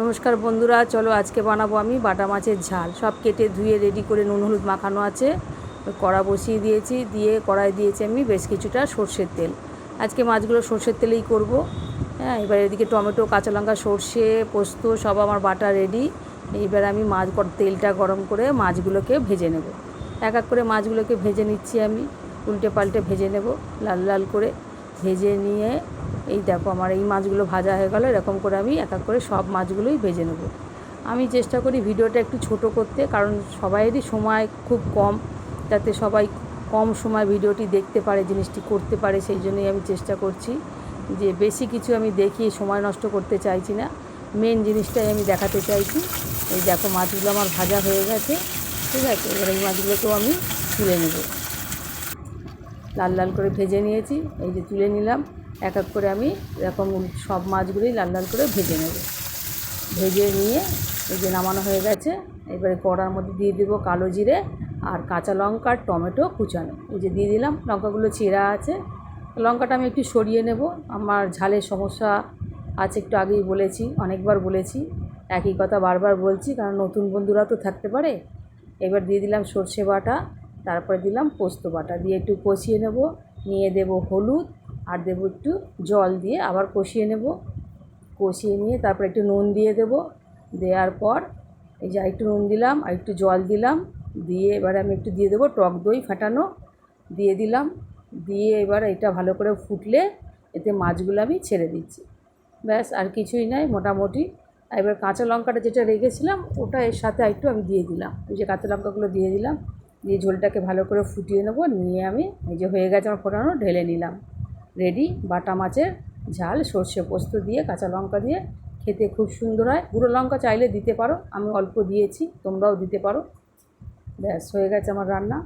নমস্কার বন্ধুরা, চলো আজকে বানাবো আমি বাটা মাছের ঝাল। সব কেটে ধুয়ে রেডি করে নুন, হলুদ মাখানো আছে। কড়া বসিয়ে দিয়েছি, দিয়ে কড়াই দিয়েছি আমি বেশ কিছুটা সর্ষের তেল। আজকে মাছগুলো সর্ষের তেলেই করব। হ্যাঁ এবার এদিকে টমেটো, কাঁচা লঙ্কা, সর্ষে, পোস্ত, সব আমার বাটা রেডি এইবার আমি মাছ তেলটা গরম করে মাছগুলোকে ভেজে নেব। এক এক করে মাছগুলোকে ভেজে নিচ্ছি আমি। উল্টে পাল্টে ভেজে নেব, লাল লাল করে। ভেজে নিয়ে এই দেখো আমার এই মাছগুলো ভাজা হয়ে গেল, এরকম করে আমি এক এক করে সব মাছগুলোই ভেজে নেব। আমি চেষ্টা করি ভিডিওটা একটু ছোট করতে, কারণ সবাইয়েরই সময় খুব কম যাতে সবাই কম সময় ভিডিওটি দেখতে পারে, জিনিসটি করতে পারে, সেই জন্যই আমি চেষ্টা করছি যে বেশি কিছু আমি দেখিয়ে সময় নষ্ট করতে চাইছি না। মেন জিনিসটাই আমি দেখাতে চাইছি, এই দেখো মাছগুলো আমার ভাজা হয়ে গেছে, ঠিক আছে? এবার এই মাছগুলোকেও আমি তুলে নেব। লাল লাল করে ভেজে নিয়েছি। এই যে তুলে নিলাম। এক এক করে আমি এরকম সব মাছগুলোই লাল লাল করে ভেজে নেব। ভেজে নিয়ে এই যে নামানো হয়ে গেছে। এবারে কড়ার মধ্যে দিয়ে দেবো কালো জিরে আর কাঁচা লঙ্কা আর টমেটো কুচানো। এই যে দিয়ে দিলাম। লঙ্কাগুলো চেরা আছে। লঙ্কাটা আমি একটু সরিয়ে নেব। আমার ঝালের সমস্যা আছে একটু আগেই বলেছি, অনেকবার বলেছি। একই কথা বারবার বলছি, কারণ নতুন বন্ধুরা তো থাকতে পারে। এবার দিয়ে দিলাম সর্ষে বাটা। তারপরে দিলাম পোস্ত বাটা। দিয়ে একটু কষিয়ে নেব। নিয়ে দেব হলুদ আর দেবো একটু জল দিয়ে আবার কষিয়ে নেব। কষিয়ে নিয়ে তারপরে একটু নুন দিয়ে দেব। দেওয়ার পর এই যে একটু নুন দিলাম আর একটু জল দিলাম। দিয়ে এবারে আমি একটু দিয়ে দেবো টক দই ফাটানো। দিয়ে দিলাম। দিয়ে এবার এটা ভালো করে ফুটলে এতে মাছগুলো আমি ছেড়ে দিচ্ছি। ব্যাস, আর কিছুই নাই মোটামুটি। এবার কাঁচা লঙ্কাটা যেটা রেখেছিলাম, ওটা এর সাথে একটু আমি দিয়ে দিলাম। ওই যে কাঁচা লঙ্কাগুলো দিয়ে দিলাম। দিয়ে ঝোলটাকে ভালো করে ফুটিয়ে নেব, নিয়ে আমি এই যে হয়ে গেছে আমার ফোটানো, ঢেলে নিলাম। রেডি বাটা মাছের ঝাল, সর্ষে পোস্ত দিয়ে, কাঁচা লঙ্কা দিয়ে খেতে খুব সুন্দর হয়। গুঁড়ো লঙ্কা চাইলে দিতে পারো, আমি অল্প দিয়েছি, তোমরাও দিতে পারো। ব্যাস, হয়ে গেছে আমার রান্না।